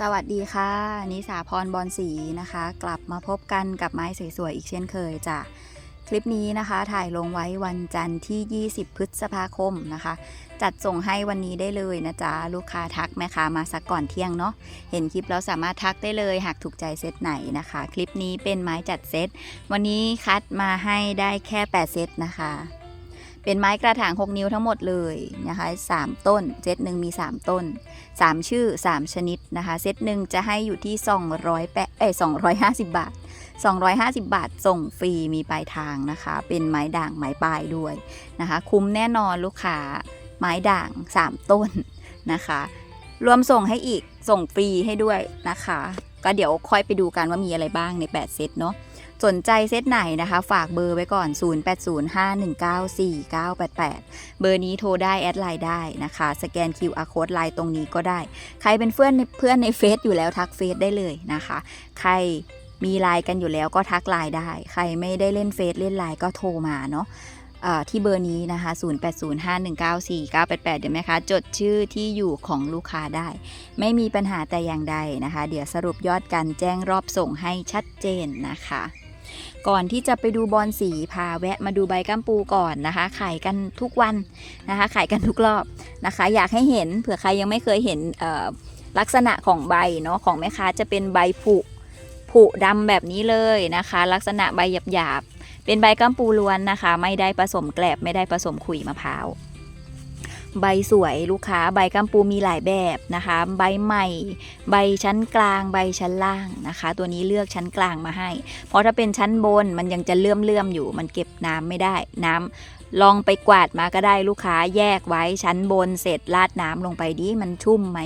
สวัสดีค่ะ นิสาพรบอลสีนะคะ กลับมาพบกันกับไม้สวยๆอีกเช่นเคยจ้ะคลิปนี้นะคะถ่ายลงไว้วันจันทร์ที่ 20 พฤษภาคมนะคะ จัดส่งให้วันนี้ได้เลยนะจ๊ะ ลูกค้าทักแม่ค้ามาสักก่อนเที่ยงเนาะเห็นคลิปแล้วสามารถทักได้เลยหากถูกใจเซตไหนนะคะ คลิปนี้เป็นไม้จัดเซตวันนี้คัดมาให้ได้แค่ 8 เซตนะคะ เป็นไม้กระถาง 6 นิ้วทั้งหมดเลยนะคะ3ต้น เซตหนึ่งมี 3 ต้น 3 ชื่อ 3 ชนิดนะคะ เซตหนึ่งจะให้อยู่ที่ 200แปะเอ้ย250 บาท 250 บาทส่งฟรีมีปลายทางนะคะ เป็นไม้ด่างไม้ปลายด้วยนะคะ คุ้มแน่นอนลูกค้าไม้ด่าง 3 ต้นนะคะ รวมส่งให้อีกส่งฟรีให้ด้วยนะคะ ก็เดี๋ยวค่อยไปดูกันว่ามีอะไรบ้างใน 8 เซตเนาะ สนใจเซตไหนนะคะ ฝากเบอร์ไว้ก่อน 0805194988 เบอร์นี้โทรได้แอดไลน์ได้นะคะ สแกน QR code ไลน์ตรงนี้ก็ได้ ใครเป็นเพื่อนในเพื่อนในเฟซอยู่แล้วทักเฟซได้เลยนะคะ ใครมีไลน์กันอยู่แล้วก็ทักไลน์ได้ ใครไม่ได้เล่นเฟซเล่นไลน์ก็โทรมาเนาะที่เบอร์นี้นะคะ 0805194988 เดี๋ยวไหมคะ จดชื่อที่อยู่ของลูกค้าได้ ไม่มีปัญหาแต่อย่างใดนะคะ เดี๋ยวสรุปยอดกันแจ้งรอบส่งให้ชัดเจนนะคะ ก่อนที่จะไปดูบอลสีพาแวะมาดูใบกัมปูก่อนนะคะ ขายกันทุกวันนะคะขายกันทุกรอบนะคะ อยากให้เห็นเผื่อใครยังไม่เคยเห็นลักษณะของใบเนาะของแม่ค้าจะเป็นใบผุผุดำแบบนี้เลยนะคะ ลักษณะใบหยาบๆเป็นใบกัมปูล้วนนะคะ ไม่ได้ผสมแกลบไม่ได้ผสมขุยมะพร้าว ใบสวยลูกค้าใบกัมปูมีหลายแบบนะคะ ใบใหม่ ใบชั้นกลางใบชั้นล่างนะคะ ตัวนี้เลือกชั้นกลางมาให้ เพราะถ้าเป็นชั้นบนมันยังจะเลื่อมเลื่อมๆอยู่มันเก็บน้ำไม่ได้น้ำ ลองไปกวาดมาก็ได้ลูกค้าแยกไว้ชั้นบนเสร็จราดน้ำลงไปดิมันชุ่มไหม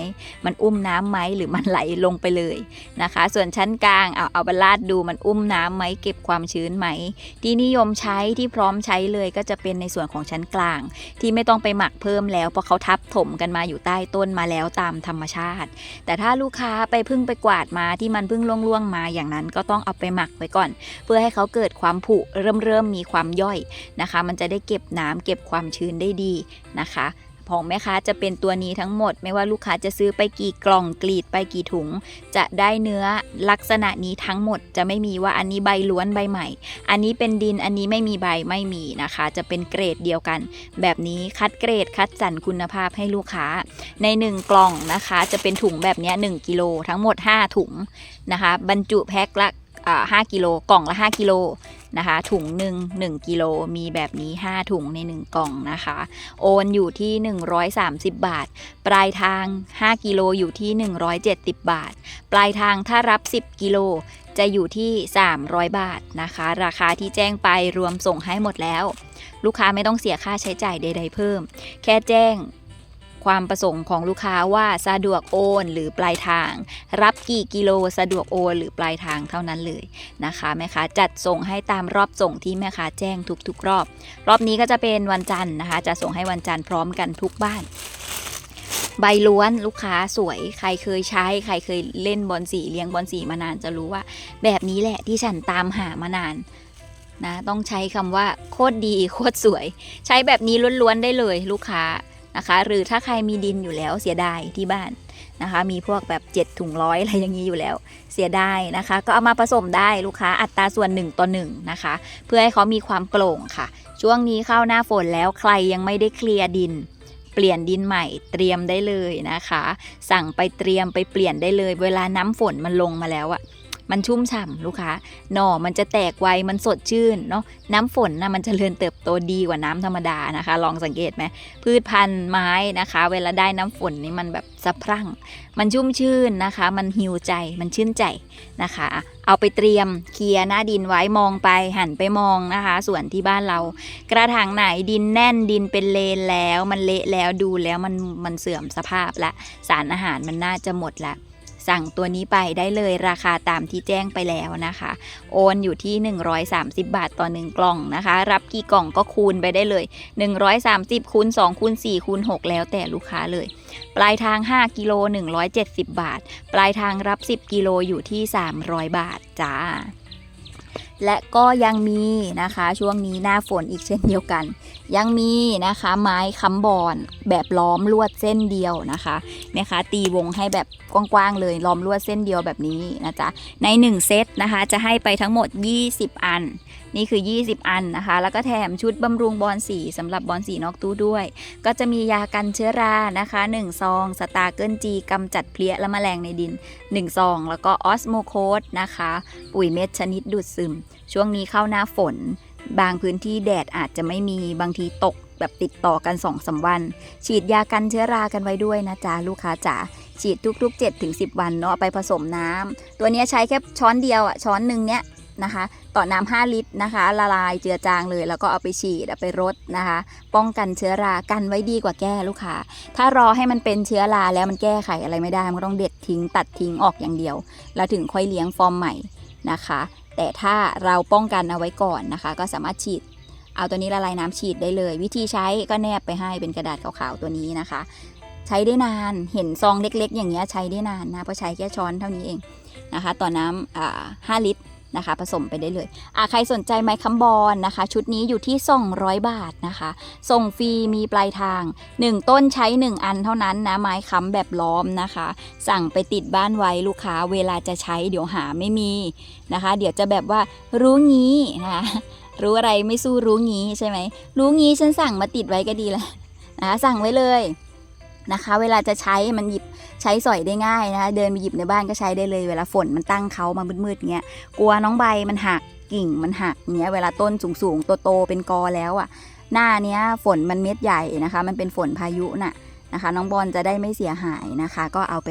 มันอุ้มน้ำไหมหรือมันไหลลงไปเลยนะคะ ส่วนชั้นกลางเอาเอาไปราดดูมันอุ้มน้ำไหมเก็บความชื้นไหม ที่นิยมใช้ที่พร้อมใช้เลยก็จะเป็นในส่วนของชั้นกลาง ที่ไม่ต้องไปหมักเพิ่มแล้วเพราะเขาทับถมกันมาอยู่ใต้ต้นมาแล้วตามธรรมชาติ แต่ถ้าลูกค้าไปพึ่งไปกวาดมาที่มันพึ่งล่วงๆมาอย่างนั้นก็ต้องเอาไปหมักไว้ก่อน เพื่อให้เขาเกิดความผุเริ่มเริ่มมีความย่อยนะคะ มันจะได้เก็บก็บน้ำเก็บความชื้นได้ดีนะคะของแม่ค้าจะเป็นตัวนี้ทั้งหมด ไม่ว่าลูกค้าจะซื้อไปกี่กล่องกรีดไปกี่ถุง จะได้เนื้อลักษณะนี้ทั้งหมด จะไม่มีว่าอันนี้ใบล้วนใบใหม่ อันนี้เป็นดินอันนี้ไม่มีใบไม่มีนะคะ จะเป็นเกรดเดียวกัน แบบนี้คัดเกรดคัดสรรคุณภาพให้ลูกค้า ใน 1 กล่องนะคะ จะเป็นถุงแบบนี้1กิโลทั้งหมด 5 ถุงนะคะ บรรจุแพ็คละอ่า5กิโลกล่องละ 5 กิโล นะคะ ถุงหนึ่ง1กิโลมีแบบนี้ 5 ถุงใน 1 กล่องนะคะ โอนอยู่ที่ 130 บาท ปลายทาง 5 กิโลอยู่ที่ 170 บาท ปลายทางถ้ารับ 10 กิโลจะอยู่ที่ 300 บาทนะคะ ราคาที่แจ้งไปรวมส่งให้หมดแล้ว ลูกค้าไม่ต้องเสียค่าใช้จ่ายใด ๆ เพิ่ม แค่แจ้ง ความประสงค์ของลูกค้าว่าสะดวกโอน หรือปลายทาง รับกี่กิโลสะดวกโอน หรือปลายทางเท่านั้นเลยนะคะแม่ค้าจัดส่งให้ตามรอบส่งที่แม่ค้าแจ้งทุกๆรอบ รอบนี้ก็จะเป็นวันจันทร์นะคะ จะส่งให้วันจันทร์พร้อมกันทุกบ้านใบล้วนลูกค้าสวยใครเคยใช้ ใครเคยเล่นบอลสีเลี้ยงบอลสีมานานจะรู้ว่า แบบนี้แหละที่ฉันตามหามานานนะต้องใช้คำว่าโคตรดีโคตรสวย ใช้แบบนี้ล้วนๆได้เลยลูกค้า นะคะ หรือถ้าใครมีดินอยู่แล้วเสียดายที่บ้านนะคะ มีพวกแบบ 7 ถุงร้อยอะไรอย่างนี้อยู่แล้ว เสียดายนะคะ ก็เอามาผสมได้ลูกค้าอัตราส่วน 1 ต่อ 1 นะคะ เพื่อให้เขามีความโปร่งค่ะ ช่วงนี้เข้าหน้าฝนแล้วใครยังไม่ได้เคลียร์ดินเปลี่ยนดินใหม่เตรียมได้เลยนะคะ สั่งไปเตรียมไปเปลี่ยนได้เลย เวลาน้ำฝนมันลงมาแล้วอะ มันชุ่มฉ่ำลูกค้าหน่อมันจะแตกไวมันสดชื่นเนาะน้ำฝนนะมันจเจริญเติบโตดีกว่าน้ำธรรมดานะคะ ลองสังเกตไหมพืชพันธุ์ไม้นะคะ เวลาได้น้ำฝนนี่มันแบบสะพรั่ง มันชุ่มชื่นนะคะ มันหิวใจมันชื่นใจนะคะ เอาไปเตรียมเคลียร์หน้าดินไว้มองไปหันไปมองนะคะ ส่วนที่บ้านเรา กระถางไหนดินแน่นดินเป็นเลนแล้ว มันเละแล้วดูแล้วมันมันเสื่อมสภาพละสารอาหารมันน่าจะหมดละ สั่งตัวนี้ไปได้เลยราคาตามที่แจ้งไปแล้วนะคะ โอนอยู่ที่ 130 บาทต่อ 1 กล่องนะคะ รับกี่กล่องก็คูณไปได้เลย 130คูณ2คูณ4คูณ6 แล้วแต่ลูกค้าเลย ปลายทาง 5 กิโล 170 บาท ปลายทางรับ 10 กิโลอยู่ที่ 300 บาทจ้า และก็ยังมีนะคะ ช่วงนี้หน้าฝนอีกเช่นเดียวกัน ยังมีนะคะ ไม้ค้ำบอนแบบล้อมลวดเส้นเดียวนะคะนะคะ ตีวงให้แบบกว้างๆเลยล้อมลวดเส้นเดียวแบบนี้นะจ๊ะใน 1 เซตนะคะ จะให้ไปทั้งหมด 20 อัน นี่คือ 20 อันนะคะ แล้วก็แถมชุดบำรุงบอลสีสำหรับบอลสีนอกตู้ด้วย ก็จะมียากันเชื้อรานะคะ1ซองสตาร์เกิลจีกำจัดเพลี้ยและแมลงในดิน1ซองแล้วก็ออสโมโคสนะคะ ปุ๋ยเม็ดชนิดดูดซึม ช่วงนี้เข้าหน้าฝน บางพื้นที่แดดอาจจะไม่มีบางทีตกแบบติดต่อกัน2อสาวัน ฉีดยากันเชื้อรากันไว้ด้วยนะจ๊ะลูกค้าจ๋าฉีดทุกๆ7-10 วันเนาะไปผสมน้ำตัวนี้ใช้แค่ช้อนเดียวอะช้อนหนึ่งเนี้ย นะคะ ต่อน้ำ5ลิตรนะคะ ละลายเจือจางเลย แล้วก็เอาไปฉีดเอาไปรดนะคะ ป้องกันเชื้อรากันไว้ดีกว่าแก้ลูกค้า ถ้ารอให้มันเป็นเชื้อราแล้วมันแก้ไขอะไรไม่ได้ มันก็ต้องเด็ดทิ้งตัดทิ้งออกอย่างเดียว แล้วถึงค่อยเลี้ยงฟอร์มใหม่นะคะ แต่ถ้าเราป้องกันเอาไว้ก่อนนะคะ ก็สามารถฉีดเอาตัวนี้ละลายน้ำฉีดได้เลย วิธีใช้ก็แนบไปให้เป็นกระดาษขาวๆตัวนี้นะคะ ใช้ได้นานเห็นซองเล็กๆ อย่างเงี้ยใช้ได้นานนะเพราะใช้แค่ช้อนเท่านี้เองนะคะ ต่อน้ำอ่าลิตร นะคะ ผสมไปได้เลยอะใครสนใจไม้คัมบอลนะคะ ชุดนี้อยู่ที่ 200 บาทนะคะ ส่งฟรีมีปลายทาง 1 ต้นใช้ 1 อันเท่านั้นนะ ไม้ค้ำแบบล้อมนะคะ สั่งไปติดบ้านไว้ลูกค้าเวลาจะใช้เดี๋ยวหาไม่มีนะคะ เดี๋ยวจะแบบว่ารู้งี้นะคะรู้อะไรไม่สู้รู้งี้ใช่ไหมรู้งี้ฉันสั่งมาติดไว้ก็ดีแล้วนะคะสั่งไว้เลย นะคะ เวลาจะใช้มันหยิบใช้สอยได้ง่ายนะคะเดินไปหยิบในบ้านก็ใช้ได้เลย เวลาฝนมันตั้งเขามามืดๆเงี้ยกลัวน้องใบมันหักกิ่งมันหักเงี้ยเวลาต้นสูงๆโตๆเป็นกอแล้วอะหน้าเนี้ยฝนมันเม็ดใหญ่นะคะ มันเป็นฝนพายุน่ะ นะคะ น้องบอลจะได้ไม่เสียหายนะคะ ก็เอาไป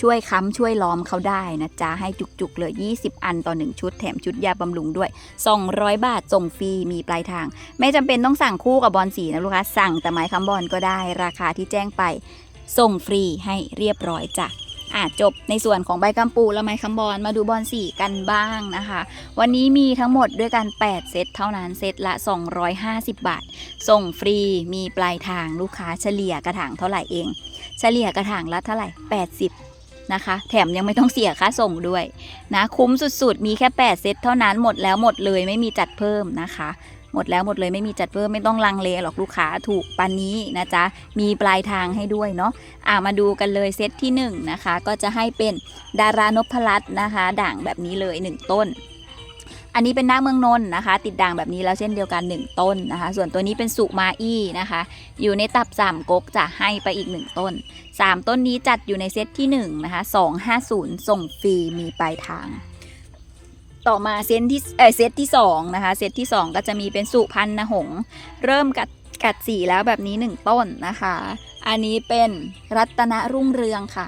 ช่วยค้ำช่วยล้อมเขาได้นะจ๊ะให้จุกๆเลย 20 อันต่อ 1 ชุด แถมชุดยาบำรุงด้วย 200 บาทส่งฟรีมีปลายทาง ไม่จำเป็นต้องสั่งคู่กับบอลสีนะลูกค้าสั่งแต่ไม้ค้ำบอลก็ได้ราคาที่แจ้งไปส่งฟรีให้เรียบร้อยจ้ะ อะจบในส่วนของใบกัมปูและไม้ค้ำบอลมาดูบอลสีกันบ้างนะคะ วันนี้มีทั้งหมดด้วยกัน 8 เซตเท่านั้นเซตละ 250 บาท ส่งฟรีมีปลายทางลูกค้าเฉลี่ยกระถางเท่าไหร่เอง เฉลี่ยกระถางละเท่าไหร่ 80นะคะแถมยังไม่ต้องเสียค่าส่งด้วยนะคุ้มสุดๆ มีแค่ 8 เซตเท่านั้นหมดแล้วหมดเลยไม่มีจัดเพิ่มนะคะ หมดแล้วหมดเลยไม่มีจัดเพิ่มไม่ต้องลังเลหรอกลูกค้าถูกปันนี้นะจ๊ะมีปลายทางให้ด้วยเนาะอะมาดูกันเลยเซตที่1นงนะคะ ก็จะให้เป็นดารานพรัตน์นะคะ ด่างแบบนี้เลย 1 ต้น อันนี้เป็นหน้าเมืองนนท์นะคะ ติดด่างแบบนี้แล้วเช่นเดียวกัน 1 ต้นนะคะ ส่วนตัวนี้เป็นสุมาอี้นะคะ อยู่ในตับสามก๊กจะให้ไปอีก 1 ต้น 3 ต้นนี้จัดอยู่ในเซตที่1นะคะ250 ส่งฟรีมีปลายทาง ต่อมาเซตที่เออเซตที่2นะคะเซตที่ 2 ก็จะมีเป็นสุพันนหงส์เริ่มกัดกัดสีแล้วแบบนี้ 1 ต้นนะคะ อันนี้เป็นรัตนรุ่งเรืองค่ะ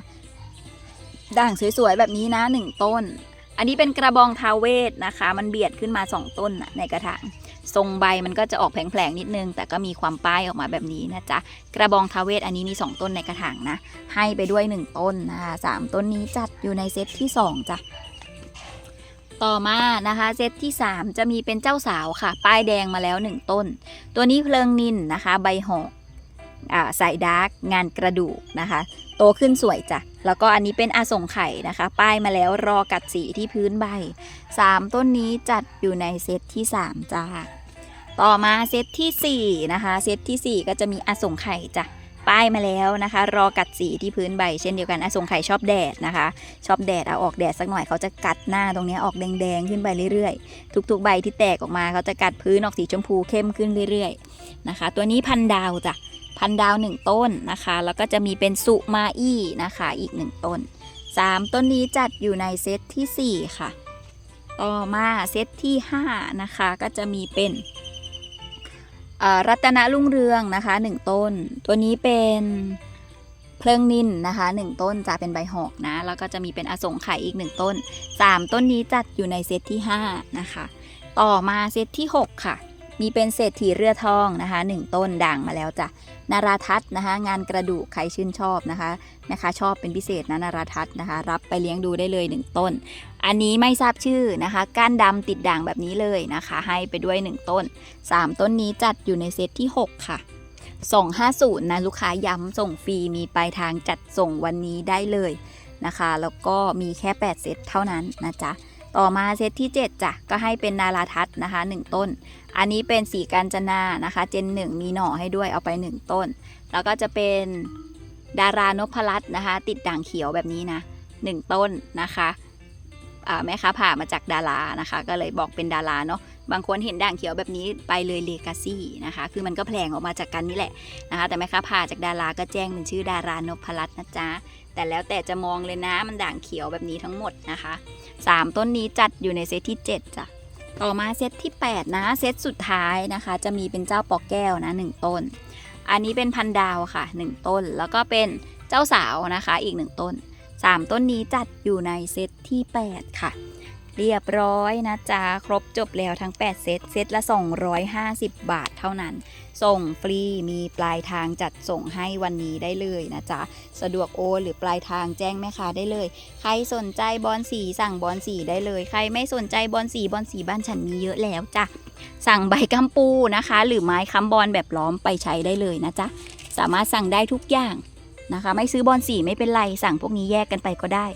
ด่างสวยๆแบบนี้นะ 1 ต้น อันนี้เป็นกระบองทาเวศนะคะ มันเบียดขึ้นมา 2 ต้นนะในกระถางทรงใบมันก็จะออกแผลงๆนิดนึง แต่ก็มีความป้ายออกมาแบบนี้นะจ๊ะ กระบองทาเวศอันนี้มี 2 ต้นในกระถางนะ ให้ไปด้วย 1 ต้นนะคะสามต้นนี้จัดอยู่ในเซตที่ 2จ้ะ ต่อมานะคะเซตที่ 3 จะมีเป็นเจ้าสาวค่ะ ป้ายแดงมาแล้ว 1 ต้น ตัวนี้เพลิงนินนะคะ ใบหอกอ่าสายดาร์กงานกระดูกนะคะ โตขึ้นสวยจ้ะ แล้วก็อันนี้เป็นอาสงไข่นะคะ ป้ายมาแล้วรอกัดสีที่พื้นใบ 3 ต้นนี้จัดอยู่ในเซตที่ 3 จ้า ต่อมาเซตทีสี่4 นะคะ เซตทีสี่ 4 ก็จะมีอาสงไข่จ้ะ ป้ายมาแล้วนะคะ รอกัดสีที่พื้นใบ เช่นเดียวกันอาสงไข่ชอบแดดนะคะ ชอบแดดเอาออกแดดสักหน่อยเขาจะกัดหน้าตรงนี้ออกแดงๆขึ้นไปเรื่อยๆ ทุกๆ ใบที่แตกออกมาเขาจะกัดพื้นออกสีชมพูเข้มขึ้นเรื่อยๆนะคะ ตัวนี้พันดาวจ้ะพันดาวหนึ่งต้นนะคะ แล้วก็จะมีเป็นสุมาอี้นะคะอีกหนึ่งต้นสามต้นนี้จัดอยู่ในเซตที่สี่ค่ะ ต่อมาเซตที่ห้านะคะ ก็จะมีเป็น รัตนรุ่งเรืองนะคะหนึ่งต้น ตัวนี้เป็นเพลิงนินนะคะหนึ่งต้นจะเป็นใบหอกนะแล้วก็จะมีเป็นอสงไขยอีกหนึ่งต้นสามต้นนี้จัดอยู่ในเซตที่ห้านะคะต่อมาเซตที่หกค่ะ มีเป็นเศรษฐีเรือทองนะคะหนึ่งต้นด่างมาแล้วจ้ะนาราทัศนะคะ งานกระดูกใครชื่นชอบนะคะนะคะ ชอบเป็นพิเศษนะนาราทัศนะคะ รับไปเลี้ยงดูได้เลยหนึ่งต้น อันนี้ไม่ทราบชื่อนะคะก้านดำติดด่างแบบนี้เลยนะคะ ให้ไปด้วย 1 ต้น 3 ต้นนี้จัดอยู่ในเซตที่ 6 ค่ะ250นะลูกค้าย้ำส่งฟรีมีปลายทางจัดส่งวันนี้ได้เลยนะคะ แล้วก็มีแค่ 8 เซตเท่านั้นนะจ๊ะ ต่อมาเซตที่ 7จ้ะก็ให้เป็นนาราทัศนะคะ 1 ต้น อันนี้เป็นสีกาญจนานะคะ เจน 1 มีหน่อให้ด้วยเอาไป 1 ต้น แล้วก็จะเป็นดารานพรัตน์นะคะ ติดด่างเขียวแบบนี้นะ 1 ต้นนะคะอ่าแม่ค้าผ่ามาจากดารานะคะ ก็เลยบอกเป็นดาราเนาะ บางคนเห็นด่างเขียวแบบนี้ไปเลยเลกาซี่นะคะ คือมันก็แผลงออกมาจากกันนี่แหละนะคะ แต่แม่ค้าผ่าจากดาราก็แจ้งเป็นชื่อดารานพรัตน์นะจ๊ะ แต่แล้วแต่จะมองเลยนะมันด่างเขียวแบบนี้ทั้งหมดนะคะ 3 ต้นนี้จัดอยู่ในเซตที่ 7จ้ะต่อมาเซตที่ 8 นะ เซตสุดท้ายนะคะ จะมีเป็นเจ้าปอกแก้วนะ1ต้น อันนี้เป็นพันดาวค่ะ 1 ต้น แล้วก็เป็นเจ้าสาวนะคะอีก 1 ต้น 3 ต้นนี้จัดอยู่ในเซตที่ 8 ค่ะ เรียบร้อยนะจ๊ะ ครบจบแล้วทั้ง 8 เซต เซตละ 250 บาทเท่านั้น ส่งฟรีมีปลายทางจัดส่งให้วันนี้ได้เลยนะจ๊ะ สะดวกโอนหรือปลายทางแจ้งแม่ค้าได้เลย ใครสนใจบอลสีสั่งบอลสีได้เลย ใครไม่สนใจบอลสีบอลสีบ้านฉันมีเยอะแล้วจ้ะ สั่งใบกัมปูนะคะ หรือไม้ค้ำบอลแบบล้อมไปใช้ได้เลยนะจ๊ะ สามารถสั่งได้ทุกอย่าง นะคะ ไม่ซื้อบอลสีไม่เป็นไรสั่งพวกนี้แยกกันไปก็ได้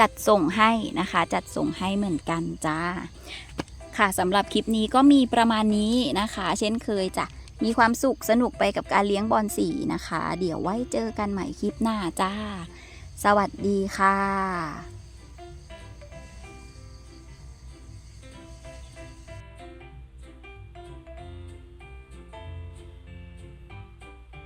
จัดส่งให้นะคะ จัดส่งให้เหมือนกันจ้า ค่ะสำหรับคลิปนี้ก็มีประมาณนี้นะคะ เช่นเคยจ้ะมีความสุขสนุกไปกับการเลี้ยงบอลสีนะคะ เดี๋ยวไว้เจอกันใหม่คลิปหน้าจ้า สวัสดีค่ะ